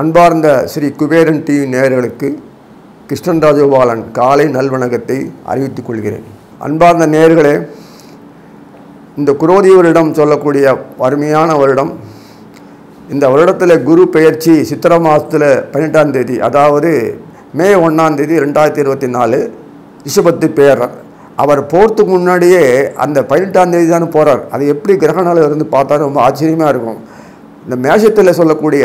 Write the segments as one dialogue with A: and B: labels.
A: அன்பார்ந்த ஸ்ரீ குபேரன் டிவி நேயர்களுக்கு கிருஷ்ணன் ராஜகோபாலன் காலை நல்வணக்கத்தை அறிவித்துக் கொள்கிறேன். அன்பார்ந்த நேயர்களே இந்த குரோதி வருடம் சொல்லக்கூடிய அருமையான வருடம். இந்த வருடத்தில் குரு பெயர்ச்சி சித்திரை மாதத்தில் பன்னெண்டாம் தேதி அதாவது மே ஒன்றாம் தேதி ரெண்டாயிரத்தி இருபத்தி நாலு ரிஷபத்து பேரர். அவர் போகிறதுக்கு முன்னாடியே அந்த பதினெட்டாம் தேதி தானே போகிறார் அது எப்படி கிரகணால இருந்து பார்த்தா ரொம்ப ஆச்சரியமாக இருக்கும். இந்த மேஷத்தில் சொல்லக்கூடிய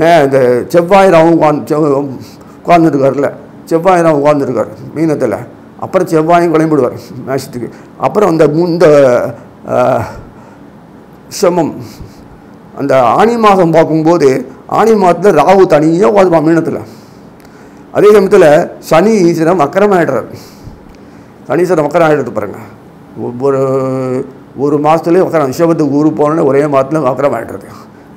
A: மே இந்த செவ்வாய் ராவும் உட்காந்து உட்காந்துருக்கார்ல செவ்வாய் ராவும் உட்காந்துருக்கார் மீனத்தில். அப்புறம் செவ்வாயும் கிளம்பிடுவார் மேஷத்துக்கு. அப்புறம் அந்த இந்த சமம் அந்த ஆனி மாதம் பார்க்கும்போது ஆனி மாதத்தில் ராகு தனியாக உட்காந்துப்பான் மீனத்தில். அதே சமயத்தில் சனி ஈஸ்வரன் வக்கரமாயிடுறார். சனீஸ்வரன் வக்கரம் ஆகிடுறது பாருங்கள் ஒவ்வொரு ஒரு மாதத்துலேயே வக்கரம் ரிஷபத்துக்கு ஊருக்கு போனோன்னே ஒரே மாதத்துல வக்கரம் ஆகிடுறது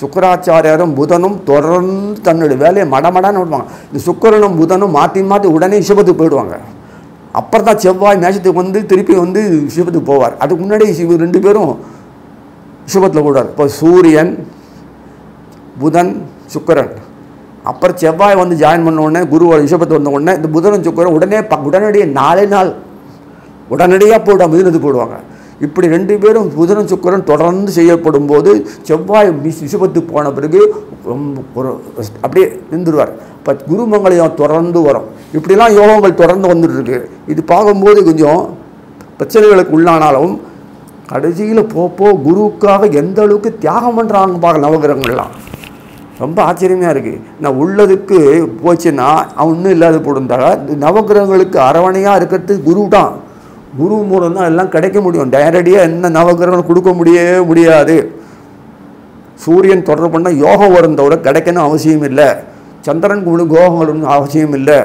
A: சுக்கராச்சாரியாரும் புதனும் தொடர்ந்து தன்னுடைய வேலையை மடமடான்னு விடுவாங்க. இந்த சுக்கிரனும் புதனும் மாற்றி மாற்றி உடனே சிவத்துக்கு போயிடுவாங்க. அப்புறம் தான் செவ்வாய் மேஷத்துக்கு வந்து திருப்பி வந்து சிவத்துக்கு போவார். அதுக்கு முன்னாடி சிவ ரெண்டு பேரும் ரிஷபத்தில் கூடாது இப்போ சூரியன் புதன் சுக்கிரன். அப்புறம் செவ்வாய் வந்து ஜாயின் பண்ண உடனே குருவோட ரிஷபத்து வந்த உடனே இந்த புதனும் சுக்கரன் உடனே ப- உடனடியாக நாலே நாள் உடனடியாக போடுவாங்க மிதுனத்துக்கு போடுவாங்க இப்படி ரெண்டு பேரும் புதனும் சுக்கிரன் தொடர்ந்து செய்யப்படும் போது செவ்வாய் விசுபத்து போன பிறகு ரொம்ப ஒரு அப்படியே நின்றுடுவார். இப்போ குருமங்கலம் தொடர்ந்து வரும். இப்படிலாம் யோகங்கள் தொடர்ந்து வந்துட்டுருக்கு. இது பார்க்கும்போது கொஞ்சம் பிரச்சனைகளுக்கு உள்ளானாலும் கடைசியில் போப்போ குருவுக்காக எந்த அளவுக்கு தியாகம் பண்ணுறாங்க பார்க்க நவகிரகங்கள்லாம். ரொம்ப ஆச்சரியமாக இருக்குது நான் உள்ளதுக்கு போச்சுன்னா அவன் ஒன்றும் இல்லாத போடுந்தாங்க நவகிரகங்களுக்கு அரவணையாக இருக்கிறது குரு தான் குரு மூலம் தான் எல்லாம் கிடைக்க முடியும். டைரடியாக என்ன நவகிரகம் கொடுக்க முடியவே முடியாது. சூரியன் தொடர்பு பண்ணால் யோகம் வருந்தோட கிடைக்கணும் அவசியம் இல்லை. சந்திரன் குழு கோகம் வரணும் அவசியம் இல்லை.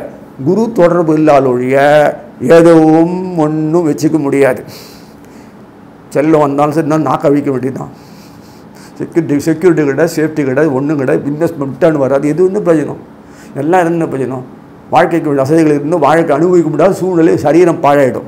A: குரு தொடர்பு இல்லாத ஒழிய எதுவும் ஒன்றும் வச்சுக்க முடியாது. செல்லம் வந்தாலும் சரி நான் நாக்க அழிக்க வேண்டியதுதான். செக்யூரிட்டி செக்யூரிட்டி கிடையாது சேஃப்டி கிடையாது ஒன்றும் கிடையாது இன்வெஸ்ட்மெண்ட் ரிட்டர்ன் வராது. எது ஒன்றும் பிரயோஜனம்? எல்லாம் என்ன பிரயோஜனம்? வாழ்க்கைக்கு வசதிகள் இருந்து வாழ்க்கை அனுபவிக்க முடியாத சூழ்நிலை சரீரம் பாழாயிடும்.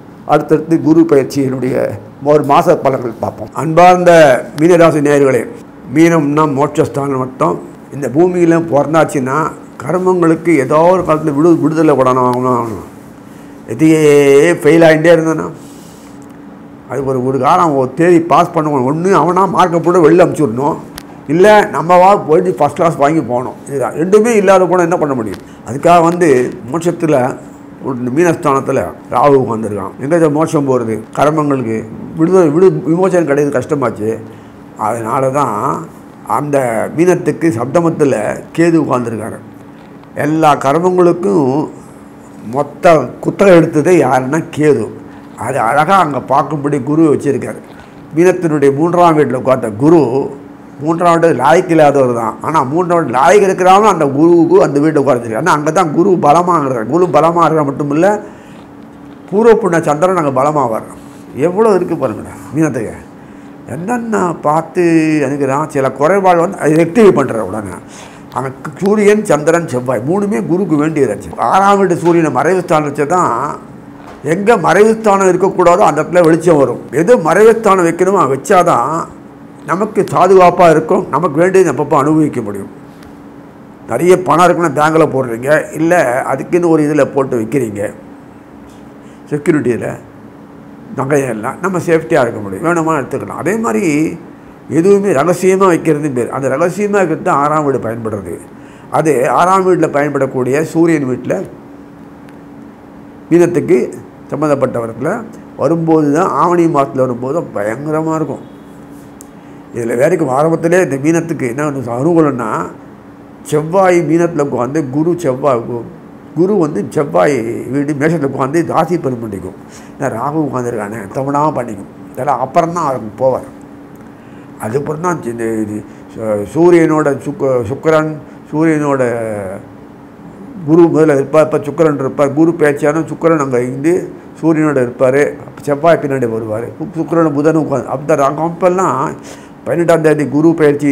A: அடுத்தடுத்து குரு பயிற்சியினுடைய ஒரு மாத பலன்கள் பார்ப்போம். அன்பார்ந்த மீனராசி நேர்களே மீனம்னா மோட்சஸ்தானம் மட்டும். இந்த பூமியில் பிறந்தாச்சுன்னா கர்மங்களுக்கு ஏதோ ஒரு காலத்தில் விடு விடுதலை படணும் ஆகணும் ஆகணும் எதையே ஃபெயில் ஆகிட்டே இருந்தேன்னா அது ஒரு ஒரு காலம் ஒரு தேதி பாஸ் பண்ணுவோம். ஒன்று அவனாக மார்க்கை போட்டு வெளில அமுச்சுடணும் இல்லை நம்ம வா போயிட்டு ஃபஸ்ட் கிளாஸ் வாங்கி போகணும். இதுதான் ரெண்டுமே இல்லாத போனால் என்ன பண்ண முடியும்? அதுக்காக வந்து மோட்சத்தில் மீனஸ்தானத்தில் ராகு உட்காந்துருக்கான் எங்கே மோசம் போகிறது கர்மங்களுக்கு விடுதலை விடு விமோசனம் கிடையாது கஷ்டமாச்சு. அதனால தான் அந்த மீனத்துக்கு சப்தமத்தில் கேது உட்காந்துருக்காரு எல்லா கர்மங்களுக்கும் மொத்த குத்தகை எடுத்தது யாருன்னா கேது. அது அழகாக அங்கே பார்க்கும்படி குரு வச்சுருக்காரு. மீனத்தினுடைய மூன்றாம் வீட்டில் உட்காந்த குரு மூன்றாவது லாய்க்கு இல்லாதவர் தான். ஆனால் மூன்றாவது லாய்க்கு இருக்கிறாங்க அந்த குருவுக்கு அந்த வீட்டை உட்காந்துருக்கு ஆனால் அங்கே தான் குரு பலமாக இருக்கிறார் குரு பலமாக இருக்கிற மட்டும் இல்லை பூர்வ புண்ண சந்திரன் அங்கே பலமாக வர்றோம் எவ்வளோ இருக்குது பாருங்கடா மீனத்துக்கு என்னென்ன பார்த்து அனுக்கிறான் சில குறைபாடு வந்து அதை ரெக்டிஃபை பண்ணுற உடனே. அவனுக்கு சூரியன் சந்திரன் செவ்வாய் மூணுமே குருக்கு வேண்டியதாச்சு ஆறாம் வீட்டு சூரியனை மறைவு ஸ்தானம் வச்சு தான் எங்கே மறைவு ஸ்தானம் இருக்கக்கூடாதோ அந்த இடத்துல வெளிச்சம் வரும். எது மறைவு ஸ்தானம் வைக்கணுமோ வச்சாதான் நமக்கு சாதுகாப்பாக இருக்கும் நமக்கு வேண்டியது அப்பப்போ அனுபவிக்க முடியும்? நிறைய பணம் இருக்குன்னா பேங்கில் போடுறீங்க இல்லை அதுக்குன்னு ஒரு இதில் போட்டு வைக்கிறீங்க. செக்யூரிட்டியில் நகையெல்லாம் நம்ம சேஃப்டியாக இருக்க முடியும். வேணுமா எடுத்துக்கலாம். அதே மாதிரி எதுவுமே ரகசியமாக வைக்கிறது பேர் அந்த ரகசியமாக இருக்கிறது தான் ஆறாம் வீடு பயன்படுறது. அது ஆறாம் வீட்டில் பயன்படக்கூடிய சூரியன் வீட்டில் மீனத்துக்கு சம்மந்தப்பட்டவர்கள் வரும்போது தான் ஆவணி மாதத்தில் வரும்போது பயங்கரமாக இருக்கும். இதில் வேலைக்கு ஆரம்பத்திலே இந்த மீனத்துக்கு என்ன ஒன்று அனுகூலம்னா செவ்வாய் மீனத்தில் உட்காந்து குரு செவ்வாய் கு- குரு வந்து செவ்வாய் வீடு மேஷத்தில் உட்காந்து ராசி பெரும் பண்ணிக்கும். நான் ராகு உட்காந்துருக்கானே தவணாக பண்ணிக்கும். இதெல்லாம் அப்புறம் தான் போவார். அதுக்கப்புறம் தான் இந்த இது சூரியனோட சுக்க சுக்கரன் சூரியனோட குரு முதல்ல இருப்பார். இப்போ சுக்கரன் இருப்பார். குரு பேச்சான சுக்கரன் அங்கே இருந்து சூரியனோட இருப்பார். செவ்வாய் பின்னாடி வருவார். சுக்கரன் புதன் உட்காந்து அந்த கம்பெல்லாம் பதினெட்டாந்தேதி குரு பயிற்சி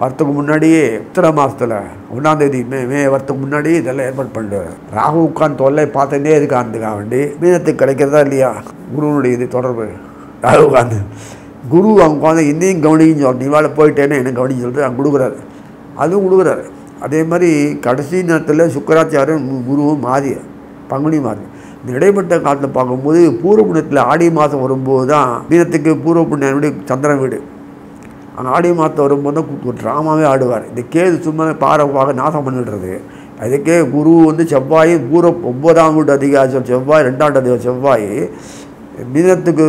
A: வரத்துக்கு முன்னாடியே உத்தர மாதத்தில் ஒன்றாந்தேதி மே மே வரத்துக்கு முன்னாடியே இதெல்லாம் ஏற்பாடு பண்ணிடுவார் ராகு உட்காந்து தொல்லை பார்த்துட்டே இருக்காந்துக்கா வேண்டி. மீனத்துக்கு கிடைக்கிறதா இல்லையா? குருவனுடைய இது தொடர்பு. ராகு உட்காந்து குரு அவங்க உட்காந்து இன்னையும் கவனிக்கும் சொல்லி நீ வேலை போயிட்டேன்னு என்ன கவனிக்க சொல்லிட்டு அங்கே கொடுக்குறாரு. அதுவும் கொடுக்குறாரு. அதே மாதிரி கடைசி நேரத்தில் சுக்கராச்சாரியன் குருவும் மாறி பங்குனி மாறி. இந்த இடைப்பட்ட காலத்தில் பார்க்கும்போது பூர்வ புண்ணியத்தில் ஆடி மாதம் வரும்போது தான் மீனத்துக்கு பூர்வ புண்ணிய சந்திரன் வீடு. ஆனால் ஆடி மாதம் வரும்போது தான் கு- ட்ராமாவே ஆடுவார். இந்த கேது சும்மா பாரவாக நாசம் பண்ணிடுறது. அதுக்கே குரு வந்து செவ்வாய் பூர்வ ஒன்பதாம் வீட்டு அதிகாரம் செவ்வாய் ரெண்டாம் அதிகாரம் செவ்வாய். மீனத்துக்கு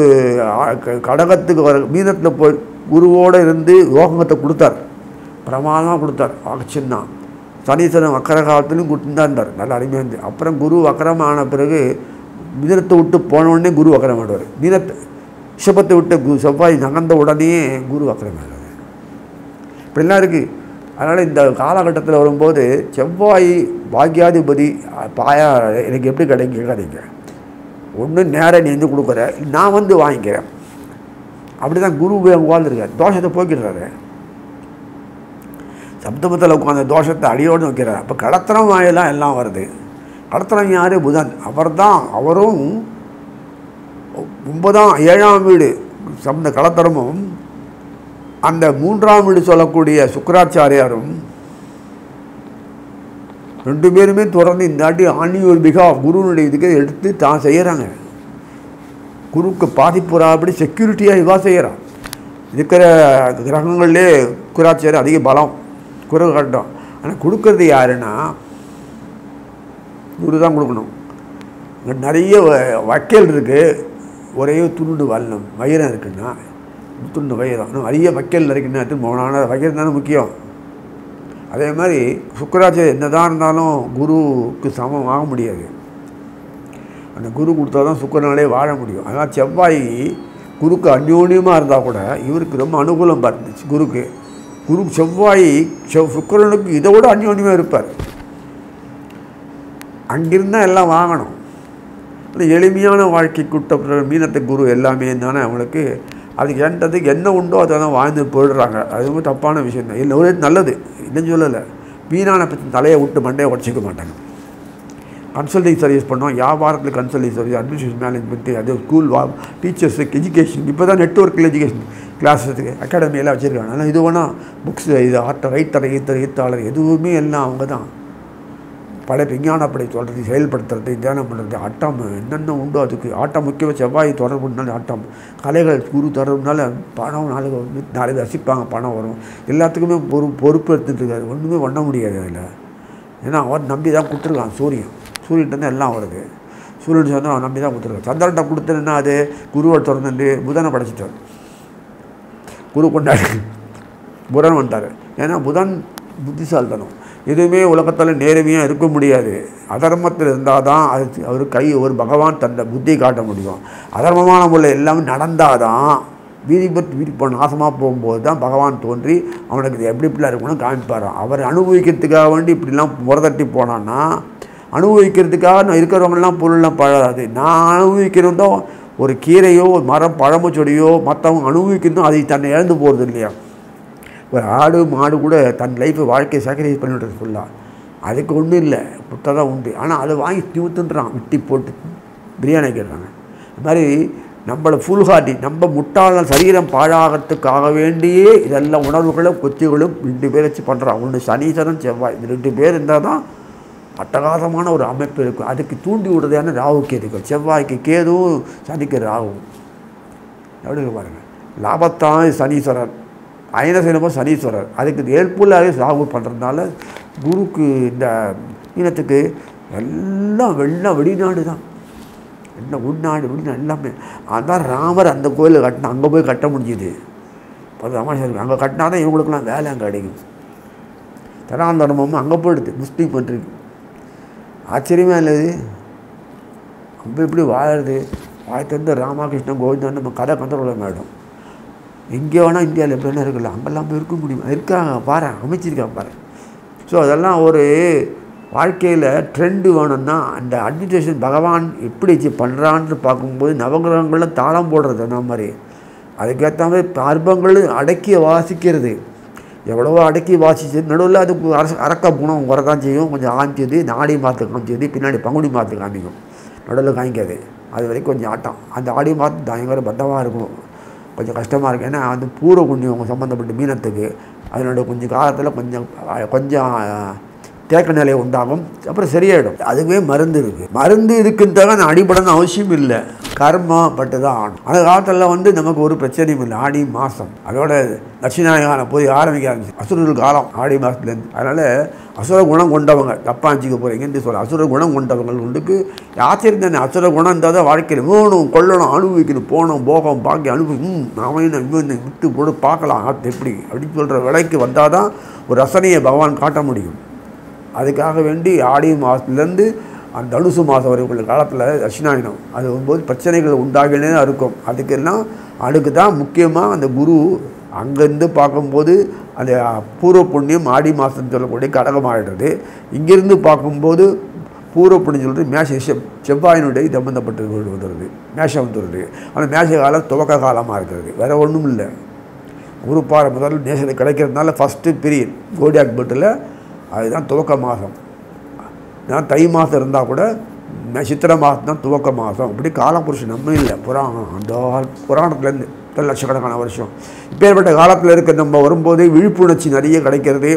A: க- கடகத்துக்கு வர மீனத்தில் போய் குருவோடு இருந்து யோகத்தை கொடுத்தார். பிரமாதமாக கொடுத்தார். ஆக்சின்னா சனீசனம் அக்கர காலத்துலையும் கொடுத்துதான் இருந்தார். நல்ல அருமையாக இருந்து அப்புறம் குரு அக்கரமான பிறகு மிதனத்தை விட்டு போன உடனே குரு வக்கரம் ஆடுவார். மீனத்தை ரிஷபத்தை விட்டு செவ்வாய் நகர்ந்த உடனே குரு வக்கரம் ஆடுவார். இப்படிலாம் இருக்குது அதனால் இந்த காலகட்டத்தில் வரும்போது செவ்வாய் பாக்யாதிபதி பாயா எனக்கு எப்படி கிடைக்கும் கேட்காதீங்க. ஒன்று நேராக நீ வந்து கொடுக்குற நான் வந்து வாங்கிக்கிறேன். அப்படி தான் குரு உட்காந்துருக்கார் தோஷத்தை போக்கிடுறாரு. சப்தமத்தில் உட்காந்து தோஷத்தை அடியோடு வைக்கிறார் அப்போ கடத்தனம் வாயெல்லாம் எல்லாம் வருது. கடத்தனம் யார்? புதன். அவர் தான் அவரும் ஒன்பதாம் ஏழாம் வீடு. சப்த கலத்தரமும் அந்த மூன்றாம் வீடு சொல்லக்கூடிய சுக்கராச்சாரியாரும் ரெண்டு பேருமே தொடர்ந்து இந்த ஆட்டி ஆணியூர் பிகா குருனுடைய இதுக்கு எடுத்து தான் செய்கிறாங்க குருக்கு பாதிப்புறாப்படி செக்யூரிட்டியாக இதுவாக செய்கிறான் இருக்கிற கிரகங்கள்லே குராச்சாரி அதிக பலம் குரு கட்டம் ஆனால் கொடுக்கறது யாருன்னா குரு தான் கொடுக்கணும். நிறைய வ- இருக்குது ஒரே துண்டு வரணும் வைரம் இருக்குன்னா துண்டு வகை தான் நிறைய வக்கீல் இருக்குன்னா எடுத்து போனான தானே முக்கியம். அதே மாதிரி சுக்கராச்சாரியர் என்னதான் இருந்தாலும் குருவுக்கு சமம் ஆக முடியாது. அந்த குரு கொடுத்தா தான் சுக்கரனாலே வாழ முடியும். அதனால் செவ்வாய் குருக்கு அந்யோன்யமாக இருந்தால் கூட இவருக்கு ரொம்ப அனுகூலம் பார்த்துச்சு குருக்கு. குரு செவ்வாய் செவ் சுக்கரனுக்கு இதை விட அந்யோன்யமாக இருப்பார். அங்கிருந்தால் எல்லாம் வாங்கணும். அந்த எளிமையான கூட்ட மீனத்தை குரு எல்லாமே தானே அவங்களுக்கு அதுக்கு கேட்டதுக்கு என்ன உண்டோ அதை தான் வாழ்ந்து போயிடுறாங்க. அதுவும் தப்பான விஷயம் தான். இல்லை ஒரே நல்லது. இல்லைன்னு சொல்லலை. வீணான பற்றி தலையை விட்டு மண்டையை உடச்சிக்க மாட்டாங்க. கன்சல்டிங் சர்வீஸ் பண்ணோம் வியாபாரத்தில் கன்சல்டிங் சர்வீஸ் அட்மினிஸ்ட்ரேஷன் மேனேஜ்மெண்ட்டு அது ஸ்கூல் வா டீச்சர்ஸுக்கு எஜுகேஷன் இப்போ தான் நெட்ஒர்க்கில் எஜுகேஷன் கிளாஸஸுக்கு அகாடமியெல்லாம் வச்சுருக்காங்க. ஆனால் இது வேணால் புக்ஸ் இது ஆட்ட ரைட்டர் ஈத்தர் ஈத்தாளர் எதுவுமே எல்லாம் அவங்க தான். பல விஞ்ஞானப்படை சொல்கிறது செயல்படுத்துறது தியானம் பண்ணுறது ஆட்டம் என்னென்ன உண்டோ அதுக்கு. ஆட்டம் முக்கியமாக செவ்வாய் தொடர்புனால ஆட்டம். கலைகள் குரு தொடர்புனால பணம் நாளைக்கு வந்து நாளைக்கு ரசிப்பாங்க பணம் வரும். எல்லாத்துக்குமே பொறு பொறுப்பு எடுத்துட்டுருக்காரு ஒன்றுமே பண்ண முடியாது அதில். ஏன்னா அவர் நம்பி தான் கொடுத்துருக்கான் சூரியன். சூரியன்ட்டு எல்லாம் வருது. சூரியன் சொன்னால் அவன் நம்பி தான் கொடுத்துருக்கான் சந்திரன்ட்ட கொடுத்ததுன்னா அது? குருவை திறந்துட்டு புதனை படைச்சிட்டார். குரு கொண்டாடு புதன் வந்தார் ஏன்னா புதன் புத்திசாலித்தனம். எதுவுமே உலகத்தில் நேர்மையாக இருக்க முடியாது. அதர்மத்தில் இருந்தால் தான் அது அவர் கை ஒரு பகவான் தந்த புத்தி காட்ட முடியும். அதர்மமான முறையில் எல்லாமே நடந்தால் தான் வீதிபத்து பற்றி நாசமாக போகும்போது தான் பகவான் தோன்றி அவனுக்கு இது எப்படி இப்படிலாம் இருக்கணும்னு காமிப்பார் அவர் அனுபவிக்கிறதுக்காக வேண்டி இப்படிலாம் முறதட்டி போனான்னா அனுபவிக்கிறதுக்காக நான் இருக்கிறவங்கலாம் பொருள்லாம் பழகாது. நான் அனுபவிக்கிறதும் ஒரு கீரையோ ஒரு மரம் பழமோ செடியோ மற்றவங்க அனுபவிக்கிறதும் அதை தன்னை இழந்து போகிறது இல்லையா ஒரு ஆடு மாடு கூட தன் லைஃப்பை வாழ்க்கையை சாக்ரிஃபைஸ் பண்ணிவிடுறது ஃபுல்லாக அதுக்கு ஒன்றும் இல்லை. புட்டை தான் உண்டு. ஆனால் அதை வாங்கி தூத்துன்றான் விட்டி போட்டு பிரியாணி கேட்குறாங்க இது மாதிரி நம்மளை ஃபுல் ஹார்டி நம்ம முட்டாள சரீரம் பாழாகிறதுக்காக வேண்டியே இதெல்லாம் உணர்வுகளும் கொச்சிகளும் ரெண்டு பேர் வச்சு பண்ணுறான் ஒன்று சனீசனம் செவ்வாய். இந்த ரெண்டு பேர் இருந்தால் தான் அட்டகாசமான ஒரு அமைப்பு இருக்கும். அதுக்கு தூண்டி விடுறதான ராகு இருக்கும் செவ்வாய்க்கு கேதுவும் சனிக்கு ராகும் எப்படி பாருங்கள் லாபத்தான் சனீஸ்வரன். அயனசேனமோ சனீஸ்வரர். அதுக்கு ஹெல்ப்ஃபுல்லாகவே ராகு பண்ணுறதுனால குருக்கு இந்த மீனத்துக்கு எல்லாம் வெள்ளம் வெளிநாடு தான். என்ன உள்நாடு வெளிநாடு எல்லாமே. அதான் ராமர் அந்த கோயிலில் கட்டினா அங்கே போய் கட்ட முடிஞ்சுது. பத்து ராமாயணம் அங்கே கட்டினா தான் இவங்களுக்குலாம் வேலை அங்கே கிடைக்கும். தராந்தரமும் அங்கே போயிடுது. முஸ்லீம் பண்ணுறது ஆச்சரியமாக இல்லை இது நம்ம இப்படி வாழறது? வாழ்த்து வந்து ராமகிருஷ்ணன் கோவிந்தன் நம்ம கதை கந்தரோலம் ஆகிடும் எங்கே வேணால் இந்தியாவில் எப்படி வேணால் இருக்குல்ல அங்கெல்லாம் போய் இருக்க முடியும்? இருக்காங்க பாரு அமைச்சிருக்காங்க பாரு. ஸோ அதெல்லாம் ஒரு வாழ்க்கையில் ட்ரெண்டு வேணும்னா அந்த அட்மினிஸ்ட்ரேஷன் பகவான் எப்படி வச்சு பண்ணுறான்னு பார்க்கும்போது நவகிரகங்களில் தாளம் போடுறது அந்த மாதிரி? அதுக்கேற்ற மாதிரி பர்வங்களும் அடக்கி வாசிக்கிறது. எவ்வளவோ அடக்கி வாசிச்சு நடுவில் அதுக்கு அரச அரக்க குணம் வரதான் செய்யும். கொஞ்சம் ஆமிச்சது நாடி ஆடி காமிச்சது பின்னாடி பங்குனி மாற்று காமிக்கும் நடுவில் காமிக்காது அது வரைக்கும் கொஞ்சம் ஆட்டம். அந்த ஆடி மாற்று பயங்கர பத்தமாக இருக்கும் கொஞ்சம் கஷ்டமாக இருக்குது ஏன்னா அந்த பூர்வ புண்ணியம் சம்மந்தப்பட்ட மீனத்துக்கு அதனோட கொஞ்சம் காலத்தில் கொஞ்சம் கொஞ்சம் தேக்க நிலை உண்டாகும். அப்புறம் சரியாயிடும். அதுவே மருந்து இருக்குது மருந்து இருக்குன்றதாக நான் அடிபடணும் அவசியம் இல்லை கர்மம் பட்டு தான் ஆகணும் அந்த காலத்தில் வந்து நமக்கு ஒரு பிரச்சனையும் இல்லை. ஆடி மாதம் அதோட லட்சுமிநாயகான போய் ஆரம்பிக்க ஆரம்பிச்சு. அசுரர்கள் காலம் ஆடி மாதத்துலேருந்து அதனால் அசுர குணம் கொண்டவங்க தப்பாஞ்சிக்க போகிறீங்கன்னு சொல்ல அசுர குணம் கொண்டவங்களுக்கு ஆச்சரியம் தானே அசுர குணம் இருந்தால் தான் வாழ்க்கையில் வேணும் கொள்ளணும் அனுபவிக்கணும் போகணும் போகம் பாக்கி அனுபவி. நாம இன்னும் இவன் விட்டு போட்டு பார்க்கலாம். அது எப்படி? அப்படின்னு சொல்கிற விலைக்கு வந்தால் தான் ஒரு ரசனையை பகவான் காட்ட முடியும். அதுக்காக வேண்டி ஆடி மாதத்துலேருந்து அந்த தனுசு மாதம் வரைக்குள்ள காலத்தில் தட்சிணாயனம். அது வரும்போது பிரச்சனைகள் உண்டாகினே தான் இருக்கும். அதுக்கெல்லாம் அதுக்கு தான் முக்கியமாக அந்த குரு அங்கேருந்து பார்க்கும்போது அந்த பூர்வ புண்ணியம் ஆடி மாதம் சொல்லக்கூடிய கடகமாகிடுறது இங்கேருந்து பார்க்கும்போது பூர்வ புண்ணியம் சொல்கிறது மேஷ செவ்வாயினுடைய சம்பந்தப்பட்டு வந்துடுது மேஷம் வந்துடுது அந்த மேஷ காலம் துவக்க காலமாக இருக்கிறது. வேறு ஒன்றும் இல்லை. குரு பாறை முதல் நேசத்தில் கிடைக்கிறதுனால ஃபஸ்ட்டு பீரியட் கோடியாக் பெட்டில் அதுதான் துவக்க மாதம். தை மாதம் இருந்தால் கூட சித்திர சித்திரை மாதம் தான் துவக்க மாதம் இப்படி காலபுருஷன் நம்ம இல்லை. புராணம் அந்த புராணத்துலேருந்து இத்தனை லட்சக்கணக்கான வருஷம். இப்பேற்பட்ட காலத்தில் இருக்க நம்ம வரும்போது விழிப்புணர்ச்சி நிறைய கிடைக்கிறது.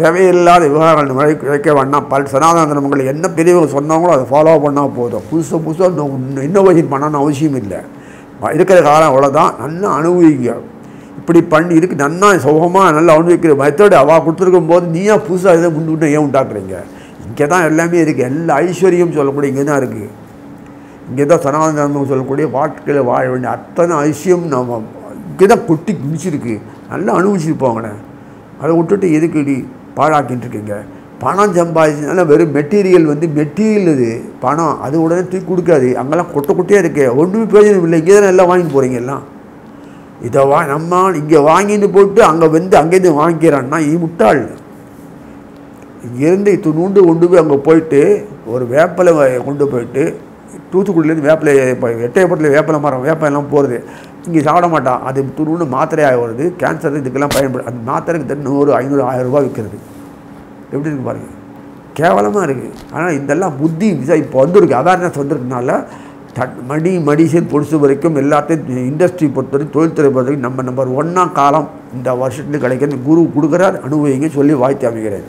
A: தேவையில்லாத விவகாரங்கள் கிடைக்க வேண்டாம். பல் சனாதன தர்மங்கள் என்ன பெரியவங்க சொன்னாங்களோ அதை ஃபாலோ பண்ணால் போதும். புதுசாக புதுசாக இன்னோவேஷன் பண்ணணும்னு அவசியம் இல்லை. இருக்கிற காலம் அவ்வளோதான் நல்லா அனுபவிங்க. இப்படி பண்ணி இருக்கு நன்னா சுகமாக நல்லா அனுபவிக்கிற மெத்தடு அவள் கொடுத்துருக்கும் போது நீயா புதுசாக இதை முன்னு ஏன் உண்டாக்குறீங்க? இங்கே தான் எல்லாமே இருக்குது எல்லா ஐஸ்வர்யம் சொல்லக்கூடிய இங்கே தான் இருக்குது இங்கே தான் சனாதன தர்மம் சொல்லக்கூடிய வாழ்க்கையில் வாழ வேண்டிய அத்தனை ஐசியம் நம்ம இங்கே தான் கொட்டி குடிச்சிருக்கு. நல்லா அனுபவிச்சிருப்பாங்கண்ணே அதை விட்டுட்டு எதுக்கு இடி பாழாக்கிட்டு இருக்கீங்க? பணம் சம்பாதிச்சதுனால வெறும் மெட்டீரியல் வந்து மெட்டீரியல் இது. பணம் அது உடனே தூக்கி கொடுக்காது. அங்கெல்லாம் கொட்டை கொட்டையாக இருக்கே. ஒன்றுமே பிரயோஜனம் இல்லை. இங்கே தான் எல்லாம் வாங்கி போகிறீங்க எல்லாம். இதை வா நம்ம இங்கே வாங்கிட்டு போட்டு அங்கே வந்து அங்கேருந்து வாங்கிக்கிறான்னா இ முட்டாள். இங்கேருந்து துணுண்டு கொண்டு போய் அங்கே போயிட்டு ஒரு வேப்பலை கொண்டு போயிட்டு தூத்துக்குடியிலேருந்து வேப்பிலை எட்டயபுரத்தில் வேப்பலை மரம் வேப்பம் எல்லாம் போகிறது இங்கே சாப்பிட மாட்டான். அது துணுண்டு மாத்திரையாக வருது. கேன்சர் இதுக்கெல்லாம் பயன்படும் அந்த மாத்திரைக்கு தண்ணி நூறு ஐநூறு ஆயிரம் ரூபாய் விற்கிறது எப்படி இருக்கு பாருங்க. கேவலமாக இருக்குது ஆனால் இதெல்லாம் புத்தி விசா இப்போ வந்திருக்கு அவேர்னஸ் வந்திருக்கனால தட் மடி மடிசன் பொடிச்சு வரைக்கும் எல்லாத்தையும் இண்டஸ்ட்ரி பொறுத்த வரைக்கும் தொழில்துறை பொறுத்த வரைக்கும் நம்ம நம்பர் ஒன்றா காலம் இந்த வருஷத்துலேருந்து கிடைக்கிறது குரு கொடுக்குறார் அனுபவிங்க சொல்லி வாழ்த்து அமைகிறேன்.